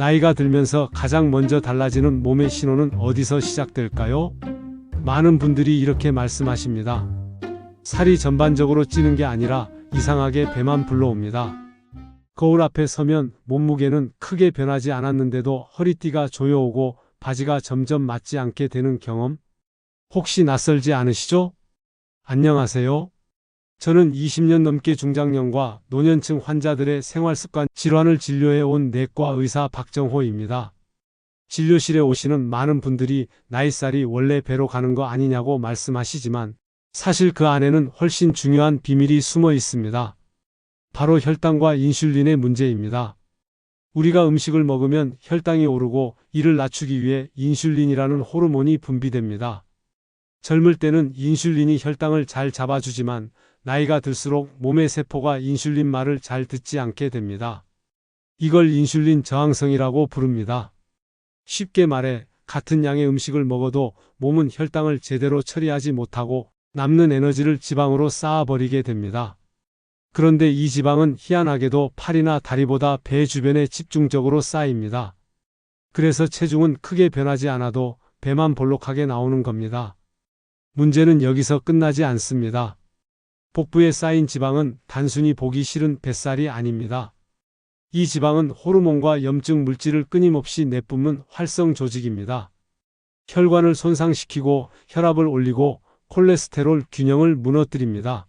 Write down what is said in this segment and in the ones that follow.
나이가 들면서 가장 먼저 달라지는 몸의 신호는 어디서 시작될까요? 많은 분들이 이렇게 말씀하십니다. 살이 전반적으로 찌는 게 아니라 이상하게 배만 불러옵니다. 거울 앞에 서면 몸무게는 크게 변하지 않았는데도 허리띠가 조여오고 바지가 점점 맞지 않게 되는 경험? 혹시 낯설지 않으시죠? 안녕하세요. 저는 20년 넘게 중장년과 노년층 환자들의 생활습관 질환을 진료해 온 내과 의사 박정호입니다. 진료실에 오시는 많은 분들이 나이살이 원래 배로 가는 거 아니냐고 말씀하시지만 사실 그 안에는 훨씬 중요한 비밀이 숨어 있습니다. 바로 혈당과 인슐린의 문제입니다. 우리가 음식을 먹으면 혈당이 오르고 이를 낮추기 위해 인슐린이라는 호르몬이 분비됩니다. 젊을 때는 인슐린이 혈당을 잘 잡아주지만 나이가 들수록 몸의 세포가 인슐린 말을 잘 듣지 않게 됩니다. 이걸 인슐린 저항성이라고 부릅니다. 쉽게 말해 같은 양의 음식을 먹어도 몸은 혈당을 제대로 처리하지 못하고 남는 에너지를 지방으로 쌓아버리게 됩니다. 그런데 이 지방은 희한하게도 팔이나 다리보다 배 주변에 집중적으로 쌓입니다. 그래서 체중은 크게 변하지 않아도 배만 볼록하게 나오는 겁니다. 문제는 여기서 끝나지 않습니다. 복부에 쌓인 지방은 단순히 보기 싫은 뱃살이 아닙니다. 이 지방은 호르몬과 염증 물질을 끊임없이 내뿜는 활성 조직입니다. 혈관을 손상시키고 혈압을 올리고 콜레스테롤 균형을 무너뜨립니다.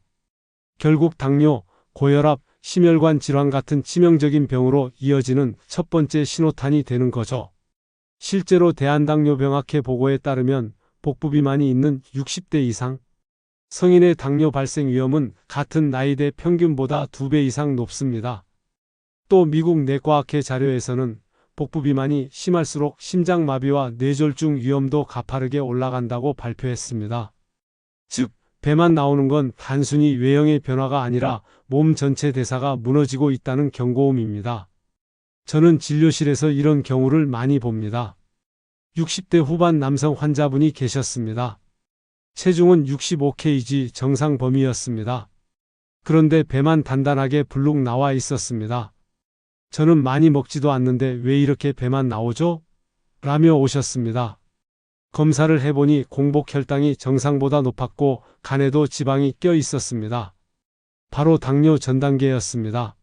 결국 당뇨, 고혈압, 심혈관 질환 같은 치명적인 병으로 이어지는 첫 번째 신호탄이 되는 거죠. 실제로 대한당뇨병학회 보고에 따르면 복부 비만이 있는 60대 이상 성인의 당뇨 발생 위험은 같은 나이대 평균보다 2배 이상 높습니다. 또 미국 내과학회 자료에서는 복부 비만이 심할수록 심장마비와 뇌졸중 위험도 가파르게 올라간다고 발표했습니다. 즉, 배만 나오는 건 단순히 외형의 변화가 아니라 몸 전체 대사가 무너지고 있다는 경고음입니다. 저는 진료실에서 이런 경우를 많이 봅니다. 60대 후반 남성 환자분이 계셨습니다. 체중은 65kg 정상 범위였습니다. 그런데 배만 단단하게 불룩 나와 있었습니다. 저는 많이 먹지도 않는데 왜 이렇게 배만 나오죠? 라며 오셨습니다. 검사를 해보니 공복 혈당이 정상보다 높았고 간에도 지방이 껴 있었습니다. 바로 당뇨 전 단계였습니다.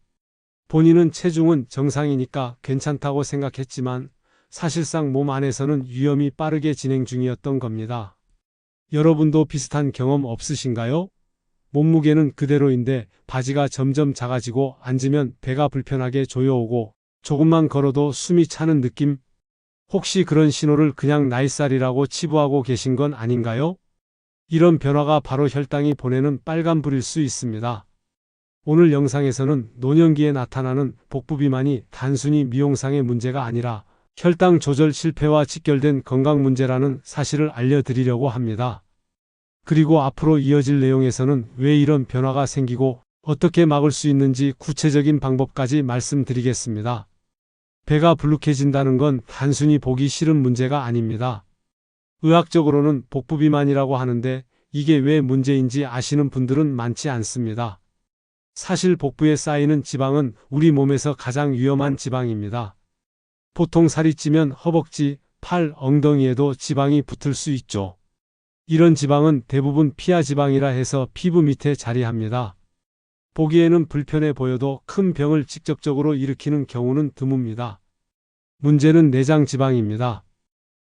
본인은 체중은 정상이니까 괜찮다고 생각했지만 사실상 몸 안에서는 위험이 빠르게 진행 중이었던 겁니다. 여러분도 비슷한 경험 없으신가요? 몸무게는 그대로인데 바지가 점점 작아지고 앉으면 배가 불편하게 조여오고 조금만 걸어도 숨이 차는 느낌? 혹시 그런 신호를 그냥 나이살이라고 치부하고 계신 건 아닌가요? 이런 변화가 바로 혈당이 보내는 빨간불일 수 있습니다. 오늘 영상에서는 노년기에 나타나는 복부 비만이 단순히 미용상의 문제가 아니라 혈당 조절 실패와 직결된 건강 문제라는 사실을 알려드리려고 합니다. 그리고 앞으로 이어질 내용에서는 왜 이런 변화가 생기고 어떻게 막을 수 있는지 구체적인 방법까지 말씀드리겠습니다. 배가 불룩해진다는 건 단순히 보기 싫은 문제가 아닙니다. 의학적으로는 복부 비만이라고 하는데 이게 왜 문제인지 아시는 분들은 많지 않습니다. 사실 복부에 쌓이는 지방은 우리 몸에서 가장 위험한 지방입니다. 보통 살이 찌면 허벅지, 팔, 엉덩이에도 지방이 붙을 수 있죠. 이런 지방은 대부분 피하 지방이라 해서 피부 밑에 자리합니다. 보기에는 불편해 보여도 큰 병을 직접적으로 일으키는 경우는 드뭅니다. 문제는 내장 지방입니다.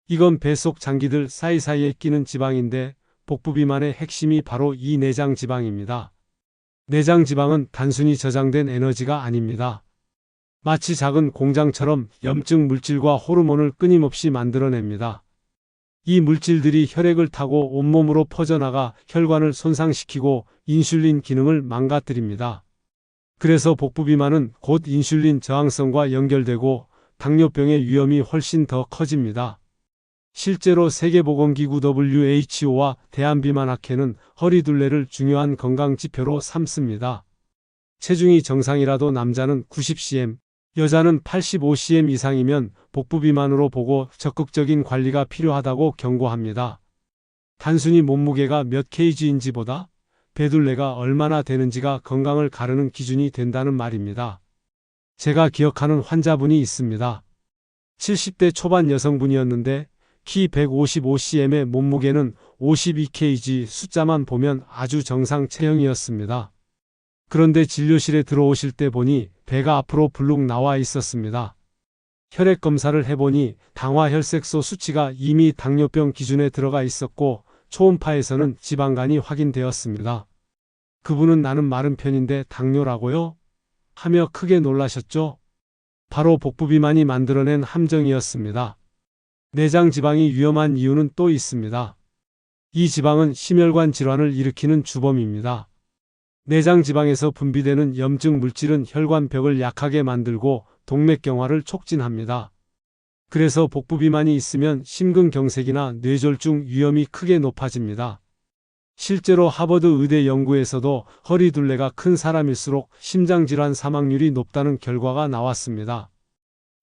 이건 뱃속 장기들 사이사이에 끼는 지방인데 복부 비만의 핵심이 바로 이 내장 지방입니다. 내장 지방은 단순히 저장된 에너지가 아닙니다. 마치 작은 공장처럼 염증 물질과 호르몬을 끊임없이 만들어냅니다. 이 물질들이 혈액을 타고 온몸으로 퍼져나가 혈관을 손상시키고 인슐린 기능을 망가뜨립니다. 그래서 복부 비만은 곧 인슐린 저항성과 연결되고 당뇨병의 위험이 훨씬 더 커집니다. 실제로 세계보건기구 WHO와 대한비만학회는 허리둘레를 중요한 건강 지표로 삼습니다. 체중이 정상이라도 남자는 90cm, 여자는 85cm 이상이면 복부 비만으로 보고 적극적인 관리가 필요하다고 경고합니다. 단순히 몸무게가 몇 kg인지보다 배둘레가 얼마나 되는지가 건강을 가르는 기준이 된다는 말입니다. 제가 기억하는 환자분이 있습니다. 70대 초반 여성분이었는데 키 155cm의 몸무게는 52kg 숫자만 보면 아주 정상 체형이었습니다. 그런데 진료실에 들어오실 때 보니 배가 앞으로 불룩 나와 있었습니다. 혈액 검사를 해보니 당화 혈색소 수치가 이미 당뇨병 기준에 들어가 있었고 초음파에서는 지방간이 확인되었습니다. 그분은 나는 마른 편인데 당뇨라고요? 하며 크게 놀라셨죠? 바로 복부비만이 만들어낸 함정이었습니다. 내장 지방이 위험한 이유는 또 있습니다. 이 지방은 심혈관 질환을 일으키는 주범입니다. 내장 지방에서 분비되는 염증 물질은 혈관벽을 약하게 만들고 동맥경화를 촉진합니다. 그래서 복부 비만이 있으면 심근경색이나 뇌졸중 위험이 크게 높아집니다. 실제로 하버드 의대 연구에서도 허리 둘레가 큰 사람일수록 심장질환 사망률이 높다는 결과가 나왔습니다.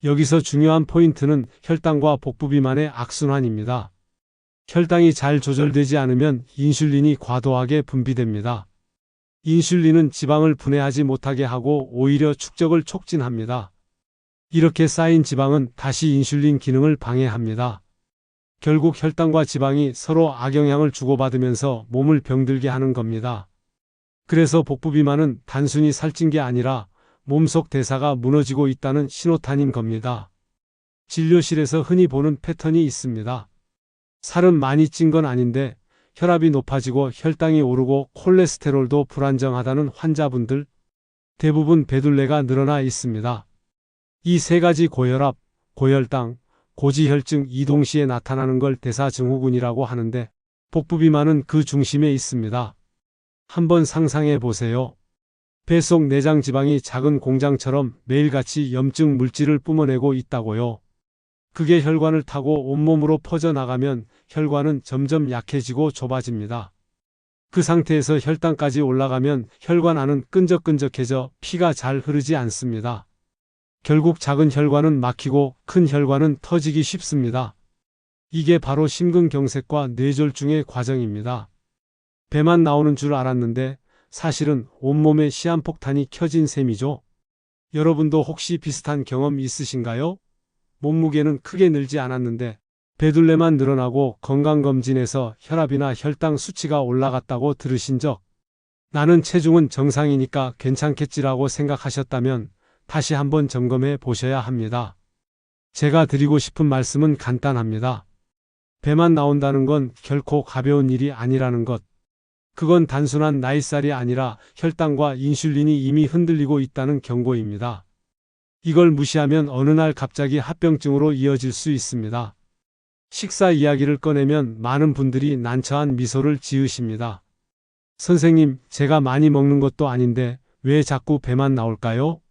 여기서 중요한 포인트는 혈당과 복부 비만의 악순환입니다. 혈당이 잘 조절되지 않으면 인슐린이 과도하게 분비됩니다. 인슐린은 지방을 분해하지 못하게 하고 오히려 축적을 촉진합니다. 이렇게 쌓인 지방은 다시 인슐린 기능을 방해합니다. 결국 혈당과 지방이 서로 악영향을 주고받으면서 몸을 병들게 하는 겁니다. 그래서 복부 비만은 단순히 살찐 게 아니라 몸속 대사가 무너지고 있다는 신호탄인 겁니다. 진료실에서 흔히 보는 패턴이 있습니다. 살은 많이 찐 건 아닌데 혈압이 높아지고 혈당이 오르고 콜레스테롤도 불안정하다는 환자분들 대부분 배둘레가 늘어나 있습니다. 이 세 가지 고혈압, 고혈당, 고지혈증 이 동시에 나타나는 걸 대사증후군이라고 하는데 복부비만은 그 중심에 있습니다. 한번 상상해 보세요. 배속 내장 지방이 작은 공장처럼 매일같이 염증 물질을 뿜어내고 있다고요. 그게 혈관을 타고 온몸으로 퍼져나가면 혈관은 점점 약해지고 좁아집니다. 그 상태에서 혈당까지 올라가면 혈관 안은 끈적끈적해져 피가 잘 흐르지 않습니다. 결국 작은 혈관은 막히고 큰 혈관은 터지기 쉽습니다. 이게 바로 심근경색과 뇌졸중의 과정입니다. 배만 나오는 줄 알았는데 사실은 온몸에 시한폭탄이 켜진 셈이죠. 여러분도 혹시 비슷한 경험 있으신가요? 몸무게는 크게 늘지 않았는데 배둘레만 늘어나고 건강검진에서 혈압이나 혈당 수치가 올라갔다고 들으신 적 나는 체중은 정상이니까 괜찮겠지라고 생각하셨다면 다시 한번 점검해 보셔야 합니다. 제가 드리고 싶은 말씀은 간단합니다. 배만 나온다는 건 결코 가벼운 일이 아니라는 것. 그건 단순한 나이살이 아니라 혈당과 인슐린이 이미 흔들리고 있다는 경고입니다. 이걸 무시하면 어느 날 갑자기 합병증으로 이어질 수 있습니다. 식사 이야기를 꺼내면 많은 분들이 난처한 미소를 지으십니다. 선생님, 제가 많이 먹는 것도 아닌데 왜 자꾸 배만 나올까요?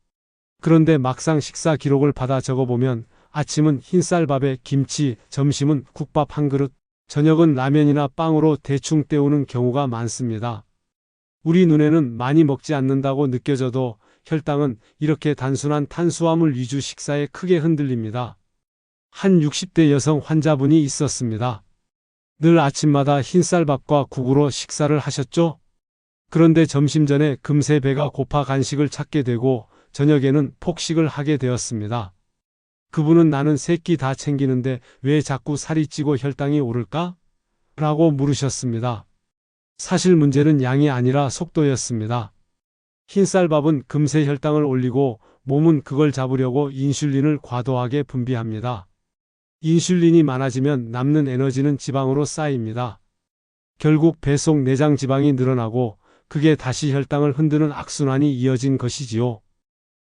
그런데 막상 식사 기록을 받아 적어보면 아침은 흰쌀밥에 김치, 점심은 국밥 한 그릇, 저녁은 라면이나 빵으로 대충 때우는 경우가 많습니다. 우리 눈에는 많이 먹지 않는다고 느껴져도 혈당은 이렇게 단순한 탄수화물 위주 식사에 크게 흔들립니다. 한 60대 여성 환자분이 있었습니다. 늘 아침마다 흰쌀밥과 국으로 식사를 하셨죠? 그런데 점심 전에 금세 배가 고파 간식을 찾게 되고 저녁에는 폭식을 하게 되었습니다. 그분은 나는 새끼 다 챙기는데 왜 자꾸 살이 찌고 혈당이 오를까? 라고 물으셨습니다. 사실 문제는 양이 아니라 속도였습니다. 흰쌀밥은 금세 혈당을 올리고 몸은 그걸 잡으려고 인슐린을 과도하게 분비합니다. 인슐린이 많아지면 남는 에너지는 지방으로 쌓입니다. 결국 배속 내장 지방이 늘어나고 그게 다시 혈당을 흔드는 악순환이 이어진 것이지요.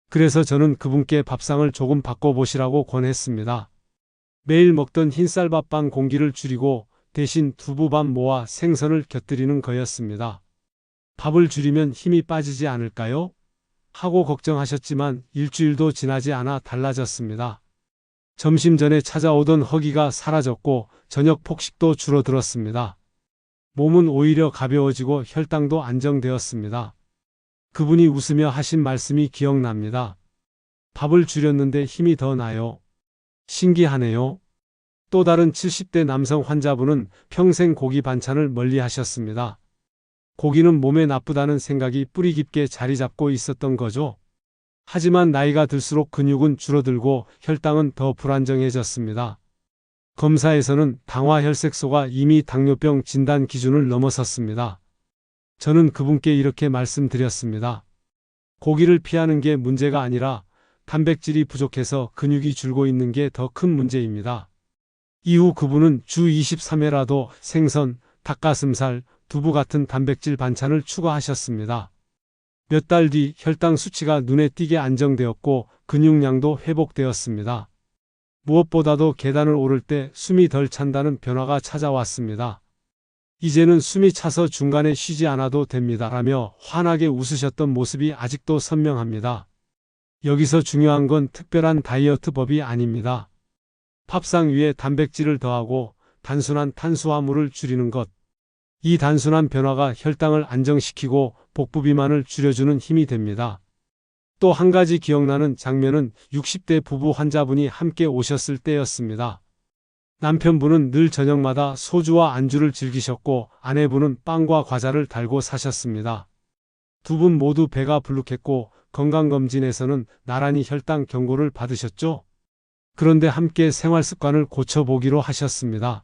그래서 저는 그분께 밥상을 조금 바꿔보시라고 권했습니다. 매일 먹던 흰쌀밥빵 공기를 줄이고 대신 두부밥 모아 생선을 곁들이는 거였습니다. 밥을 줄이면 힘이 빠지지 않을까요? 하고 걱정하셨지만 일주일도 지나지 않아 달라졌습니다. 점심 전에 찾아오던 허기가 사라졌고 저녁 폭식도 줄어들었습니다. 몸은 오히려 가벼워지고 혈당도 안정되었습니다. 그분이 웃으며 하신 말씀이 기억납니다. 밥을 줄였는데 힘이 더 나요. 신기하네요. 또 다른 70대 남성 환자분은 평생 고기 반찬을 멀리 하셨습니다. 고기는 몸에 나쁘다는 생각이 뿌리 깊게 자리 잡고 있었던 거죠. 하지만 나이가 들수록 근육은 줄어들고 혈당은 더 불안정해졌습니다. 검사에서는 당화혈색소가 이미 당뇨병 진단 기준을 넘어섰습니다. 저는 그분께 이렇게 말씀드렸습니다. 고기를 피하는 게 문제가 아니라 단백질이 부족해서 근육이 줄고 있는 게 더 큰 문제입니다. 이후 그분은 주 23회라도 생선, 닭가슴살, 두부 같은 단백질 반찬을 추가하셨습니다. 몇 달 뒤 혈당 수치가 눈에 띄게 안정되었고 근육량도 회복되었습니다. 무엇보다도 계단을 오를 때 숨이 덜 찬다는 변화가 찾아왔습니다. 이제는 숨이 차서 중간에 쉬지 않아도 됩니다. 라며 환하게 웃으셨던 모습이 아직도 선명합니다. 여기서 중요한 건 특별한 다이어트 법이 아닙니다. 밥상 위에 단백질을 더하고 단순한 탄수화물을 줄이는 것. 이 단순한 변화가 혈당을 안정시키고 복부 비만을 줄여주는 힘이 됩니다. 또 한 가지 기억나는 장면은 60대 부부 환자분이 함께 오셨을 때였습니다. 남편분은 늘 저녁마다 소주와 안주를 즐기셨고 아내분은 빵과 과자를 달고 사셨습니다. 두 분 모두 배가 불룩했고 건강검진에서는 나란히 혈당 경고를 받으셨죠? 그런데 함께 생활 습관을 고쳐보기로 하셨습니다.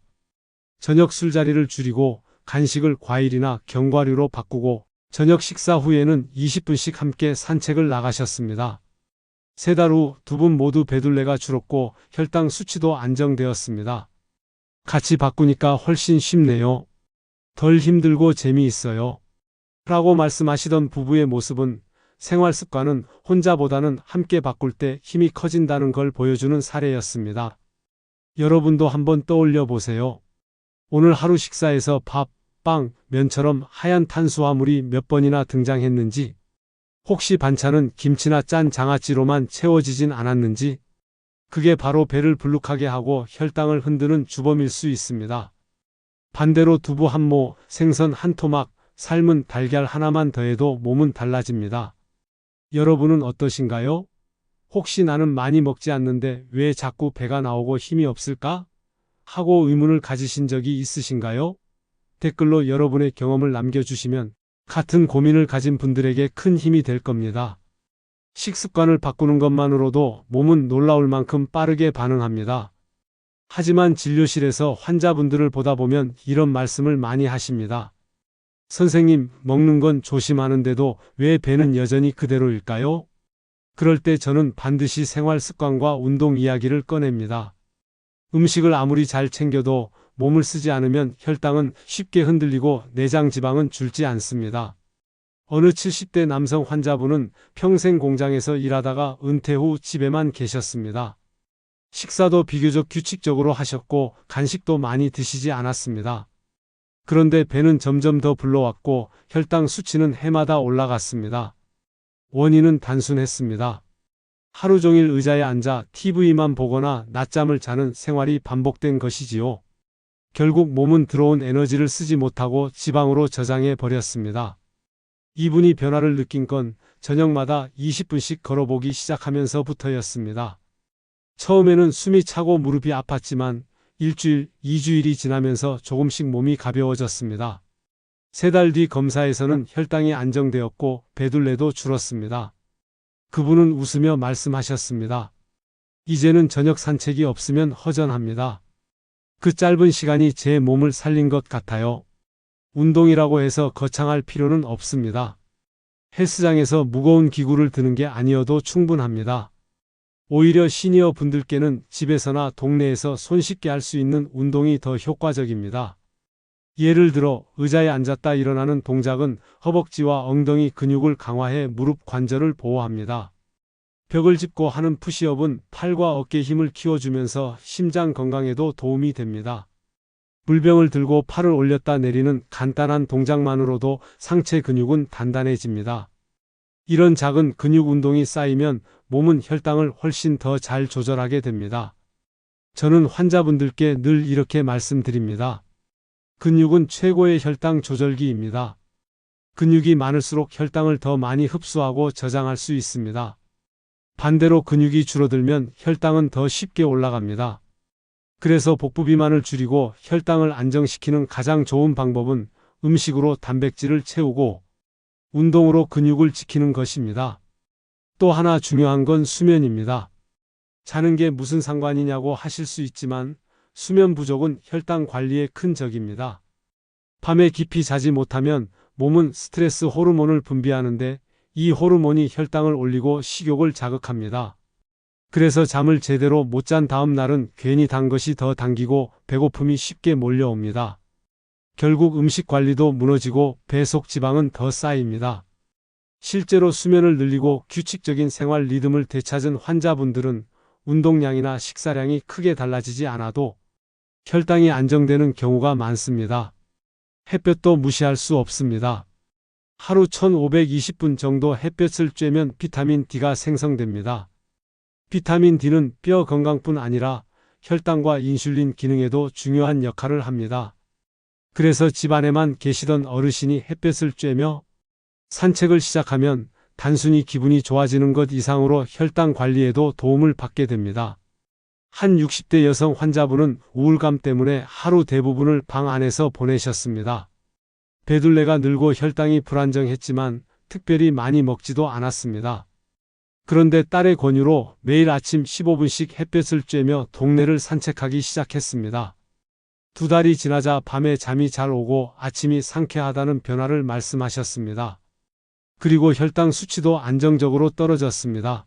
저녁 술자리를 줄이고 간식을 과일이나 견과류로 바꾸고 저녁 식사 후에는 20분씩 함께 산책을 나가셨습니다. 세 달 후 두 분 모두 배둘레가 줄었고 혈당 수치도 안정되었습니다. 같이 바꾸니까 훨씬 쉽네요. 덜 힘들고 재미있어요. 라고 말씀하시던 부부의 모습은 생활 습관은 혼자보다는 함께 바꿀 때 힘이 커진다는 걸 보여주는 사례였습니다. 여러분도 한번 떠올려 보세요. 오늘 하루 식사에서 밥, 빵, 면처럼 하얀 탄수화물이 몇 번이나 등장했는지, 혹시 반찬은 김치나 짠 장아찌로만 채워지진 않았는지, 그게 바로 배를 불룩하게 하고 혈당을 흔드는 주범일 수 있습니다. 반대로 두부 한 모, 생선 한 토막, 삶은 달걀 하나만 더해도 몸은 달라집니다. 여러분은 어떠신가요? 혹시 나는 많이 먹지 않는데 왜 자꾸 배가 나오고 힘이 없을까? 하고 의문을 가지신 적이 있으신가요? 댓글로 여러분의 경험을 남겨주시면 같은 고민을 가진 분들에게 큰 힘이 될 겁니다. 식습관을 바꾸는 것만으로도 몸은 놀라울 만큼 빠르게 반응합니다. 하지만 진료실에서 환자분들을 보다 보면 이런 말씀을 많이 하십니다. 선생님, 먹는 건 조심하는데도 왜 배는 여전히 그대로일까요? 그럴 때 저는 반드시 생활 습관과 운동 이야기를 꺼냅니다. 음식을 아무리 잘 챙겨도 몸을 쓰지 않으면 혈당은 쉽게 흔들리고 내장 지방은 줄지 않습니다. 어느 70대 남성 환자분은 평생 공장에서 일하다가 은퇴 후 집에만 계셨습니다. 식사도 비교적 규칙적으로 하셨고 간식도 많이 드시지 않았습니다. 그런데 배는 점점 더 불러왔고 혈당 수치는 해마다 올라갔습니다. 원인은 단순했습니다. 하루 종일 의자에 앉아 TV만 보거나 낮잠을 자는 생활이 반복된 것이지요. 결국 몸은 들어온 에너지를 쓰지 못하고 지방으로 저장해 버렸습니다. 이분이 변화를 느낀 건 저녁마다 20분씩 걸어보기 시작하면서부터였습니다. 처음에는 숨이 차고 무릎이 아팠지만 일주일, 이주일이 지나면서 조금씩 몸이 가벼워졌습니다. 세 달 뒤 검사에서는 혈당이 안정되었고 배둘레도 줄었습니다. 그분은 웃으며 말씀하셨습니다. 이제는 저녁 산책이 없으면 허전합니다. 그 짧은 시간이 제 몸을 살린 것 같아요. 운동이라고 해서 거창할 필요는 없습니다. 헬스장에서 무거운 기구를 드는 게 아니어도 충분합니다. 오히려 시니어 분들께는 집에서나 동네에서 손쉽게 할 수 있는 운동이 더 효과적입니다. 예를 들어 의자에 앉았다 일어나는 동작은 허벅지와 엉덩이 근육을 강화해 무릎 관절을 보호합니다. 벽을 짚고 하는 푸시업은 팔과 어깨 힘을 키워주면서 심장 건강에도 도움이 됩니다. 물병을 들고 팔을 올렸다 내리는 간단한 동작만으로도 상체 근육은 단단해집니다. 이런 작은 근육 운동이 쌓이면 몸은 혈당을 훨씬 더 잘 조절하게 됩니다. 저는 환자분들께 늘 이렇게 말씀드립니다. 근육은 최고의 혈당 조절기입니다. 근육이 많을수록 혈당을 더 많이 흡수하고 저장할 수 있습니다. 반대로 근육이 줄어들면 혈당은 더 쉽게 올라갑니다. 그래서 복부 비만을 줄이고 혈당을 안정시키는 가장 좋은 방법은 음식으로 단백질을 채우고 운동으로 근육을 지키는 것입니다. 또 하나 중요한 건 수면입니다. 자는 게 무슨 상관이냐고 하실 수 있지만 수면 부족은 혈당 관리에 큰 적입니다. 밤에 깊이 자지 못하면 몸은 스트레스 호르몬을 분비하는데 이 호르몬이 혈당을 올리고 식욕을 자극합니다. 그래서 잠을 제대로 못 잔 다음 날은 괜히 단 것이 더 당기고 배고픔이 쉽게 몰려옵니다. 결국 음식 관리도 무너지고 배 속 지방은 더 쌓입니다. 실제로 수면을 늘리고 규칙적인 생활 리듬을 되찾은 환자분들은 운동량이나 식사량이 크게 달라지지 않아도 혈당이 안정되는 경우가 많습니다. 햇볕도 무시할 수 없습니다. 하루 1520분 정도 햇볕을 쬐면 비타민 D가 생성됩니다. 비타민 D는 뼈 건강뿐 아니라 혈당과 인슐린 기능에도 중요한 역할을 합니다. 그래서 집안에만 계시던 어르신이 햇볕을 쬐며 산책을 시작하면 단순히 기분이 좋아지는 것 이상으로 혈당 관리에도 도움을 받게 됩니다. 한 60대 여성 환자분은 우울감 때문에 하루 대부분을 방 안에서 보내셨습니다. 배둘레가 늘고 혈당이 불안정했지만 특별히 많이 먹지도 않았습니다. 그런데 딸의 권유로 매일 아침 15분씩 햇볕을 쬐며 동네를 산책하기 시작했습니다. 두 달이 지나자 밤에 잠이 잘 오고 아침이 상쾌하다는 변화를 말씀하셨습니다. 그리고 혈당 수치도 안정적으로 떨어졌습니다.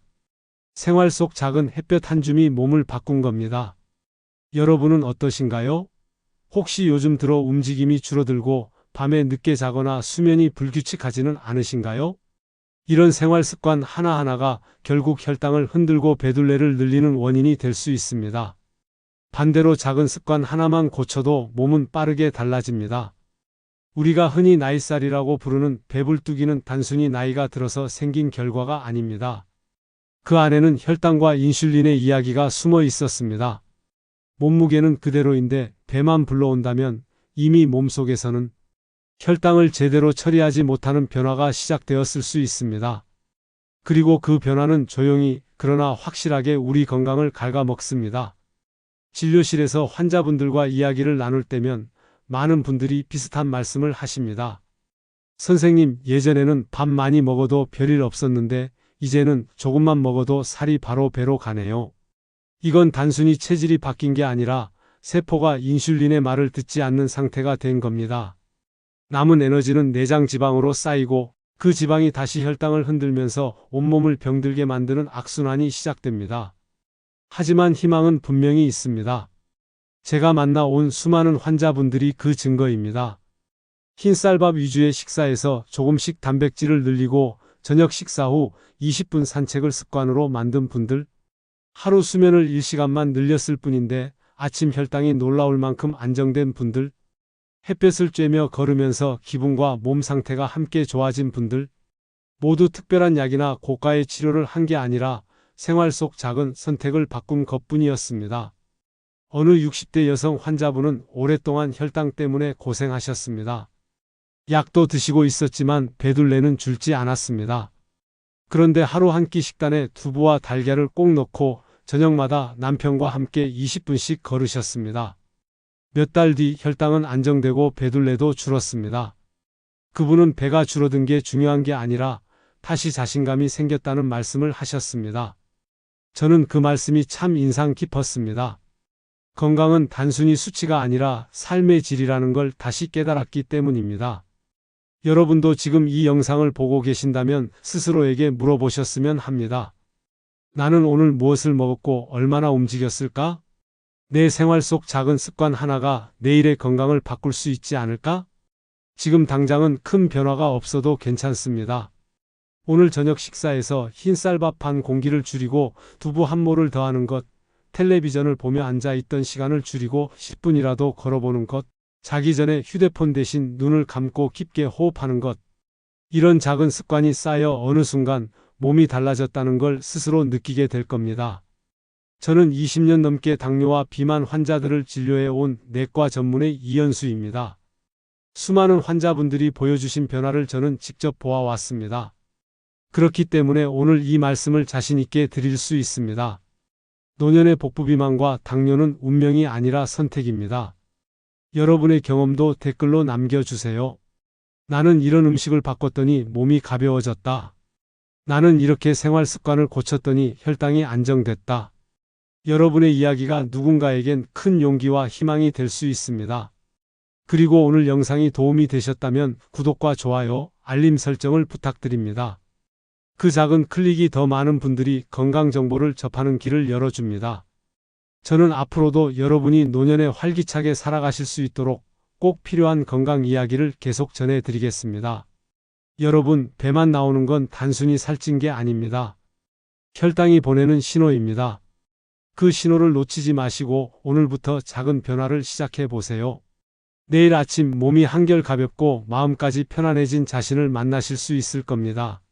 생활 속 작은 햇볕 한 줌이 몸을 바꾼 겁니다. 여러분은 어떠신가요? 혹시 요즘 들어 움직임이 줄어들고 밤에 늦게 자거나 수면이 불규칙하지는 않으신가요? 이런 생활 습관 하나하나가 결국 혈당을 흔들고 배둘레를 늘리는 원인이 될 수 있습니다. 반대로 작은 습관 하나만 고쳐도 몸은 빠르게 달라집니다. 우리가 흔히 나이살이라고 부르는 배불뚝이는 단순히 나이가 들어서 생긴 결과가 아닙니다. 그 안에는 혈당과 인슐린의 이야기가 숨어 있었습니다. 몸무게는 그대로인데 배만 불러온다면 이미 몸속에서는 혈당을 제대로 처리하지 못하는 변화가 시작되었을 수 있습니다. 그리고 그 변화는 조용히 그러나 확실하게 우리 건강을 갉아먹습니다. 진료실에서 환자분들과 이야기를 나눌 때면 많은 분들이 비슷한 말씀을 하십니다. 선생님, 예전에는 밥 많이 먹어도 별일 없었는데 이제는 조금만 먹어도 살이 바로 배로 가네요. 이건 단순히 체질이 바뀐 게 아니라 세포가 인슐린의 말을 듣지 않는 상태가 된 겁니다. 남은 에너지는 내장 지방으로 쌓이고 그 지방이 다시 혈당을 흔들면서 온몸을 병들게 만드는 악순환이 시작됩니다. 하지만 희망은 분명히 있습니다. 제가 만나 온 수많은 환자분들이 그 증거입니다. 흰쌀밥 위주의 식사에서 조금씩 단백질을 늘리고 저녁 식사 후 20분 산책을 습관으로 만든 분들, 하루 수면을 1시간만 늘렸을 뿐인데 아침 혈당이 놀라울 만큼 안정된 분들, 햇볕을 쬐며 걸으면서 기분과 몸 상태가 함께 좋아진 분들, 모두 특별한 약이나 고가의 치료를 한 게 아니라 생활 속 작은 선택을 바꾼 것뿐이었습니다. 어느 60대 여성 환자분은 오랫동안 혈당 때문에 고생하셨습니다. 약도 드시고 있었지만 배둘레는 줄지 않았습니다. 그런데 하루 한 끼 식단에 두부와 달걀을 꼭 넣고 저녁마다 남편과 함께 20분씩 걸으셨습니다. 몇 달 뒤 혈당은 안정되고 배둘레도 줄었습니다. 그분은 배가 줄어든 게 중요한 게 아니라 다시 자신감이 생겼다는 말씀을 하셨습니다. 저는 그 말씀이 참 인상 깊었습니다. 건강은 단순히 수치가 아니라 삶의 질이라는 걸 다시 깨달았기 때문입니다. 여러분도 지금 이 영상을 보고 계신다면 스스로에게 물어보셨으면 합니다. 나는 오늘 무엇을 먹었고 얼마나 움직였을까? 내 생활 속 작은 습관 하나가 내일의 건강을 바꿀 수 있지 않을까? 지금 당장은 큰 변화가 없어도 괜찮습니다. 오늘 저녁 식사에서 흰쌀밥 반 공기를 줄이고 두부 한 모를 더하는 것, 텔레비전을 보며 앉아 있던 시간을 줄이고 10분이라도 걸어보는 것, 자기 전에 휴대폰 대신 눈을 감고 깊게 호흡하는 것. 이런 작은 습관이 쌓여 어느 순간 몸이 달라졌다는 걸 스스로 느끼게 될 겁니다. 저는 20년 넘게 당뇨와 비만 환자들을 진료해 온 내과 전문의 이현수입니다. 수많은 환자분들이 보여주신 변화를 저는 직접 보아왔습니다. 그렇기 때문에 오늘 이 말씀을 자신있게 드릴 수 있습니다. 노년의 복부비만과 당뇨는 운명이 아니라 선택입니다. 여러분의 경험도 댓글로 남겨주세요. 나는 이런 음식을 바꿨더니 몸이 가벼워졌다. 나는 이렇게 생활 습관을 고쳤더니 혈당이 안정됐다. 여러분의 이야기가 누군가에겐 큰 용기와 희망이 될 수 있습니다. 그리고 오늘 영상이 도움이 되셨다면 구독과 좋아요, 알림 설정을 부탁드립니다. 그 작은 클릭이 더 많은 분들이 건강 정보를 접하는 길을 열어줍니다. 저는 앞으로도 여러분이 노년에 활기차게 살아가실 수 있도록 꼭 필요한 건강 이야기를 계속 전해드리겠습니다. 여러분, 배만 나오는 건 단순히 살찐 게 아닙니다. 혈당이 보내는 신호입니다. 그 신호를 놓치지 마시고 오늘부터 작은 변화를 시작해 보세요. 내일 아침 몸이 한결 가볍고 마음까지 편안해진 자신을 만나실 수 있을 겁니다.